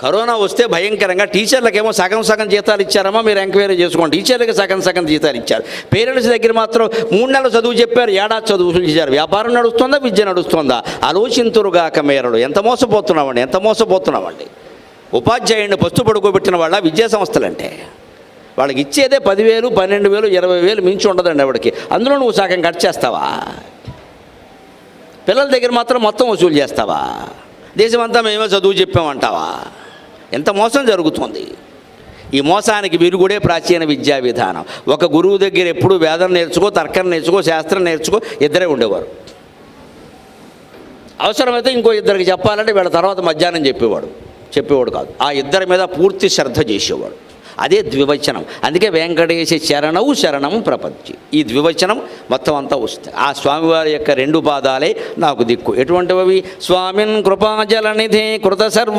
Corona వస్తే భయంకరంగా టీచర్లకేమో సగం సగం జీతాలు ఇచ్చారమ్మా మీరు ఎంక్వైరీ చేసుకోండి. టీచర్లకి సగం సగం జీతాలు ఇచ్చారు. పేరెంట్స్ దగ్గర మాత్రం మూడు నెలలు చదువు చెప్పారు ఏడాది చదువు ఇచ్చారు వ్యాపారం నడుస్తుందా విద్య నడుస్తుందా? ఆలోచింతురుగాక మేరడు ఎంత మోసపోతున్నామండి ఎంత మోసపోతున్నామండి. ఉపాధ్యాయుడిని పస్తు పడుకోబెట్టిన వాళ్ళ విద్యా సంస్థలంటే. వాళ్ళకి ఇచ్చేదే పదివేలు పన్నెండు వేలు ఇరవై వేలు మించి ఉండదండి ఆవిడకి. అందులో నువ్వు సగం కట్ చేస్తావా? పిల్లల దగ్గర మాత్రం మొత్తం వసూలు చేస్తావా? దేశమంతా మేమే చదువు చెప్పామంటావా? ఎంత మోసం జరుగుతుంది? ఈ మోసానికి విరుగుడే ప్రాచీన విద్యా విధానం. ఒక గురువు దగ్గర ఎప్పుడు వేదం నేర్చుకో తర్కం నేర్చుకో శాస్త్రం నేర్చుకో ఇద్దరే ఉండేవారు. అవసరమైతే ఇంకో ఇద్దరికి చెప్పాలంటే వీళ్ళ తర్వాత మధ్యాహ్నం చెప్పేవాడు. చెప్పేవాడు కాదు. ఆ ఇద్దరి మీద పూర్తి శ్రద్ధ చేసేవాడు. అదే ద్వివచనం. అందుకే వెంకటేశ చరణవు శరణం ప్రపంచి. ఈ ద్వివచనం మొత్తం అంతా వస్తుంది. ఆ స్వామివారి యొక్క రెండు పాదాలే నాకు దిక్కు. ఎటువంటివి స్వామిన్ కృపాజలనిధి కృత సర్వ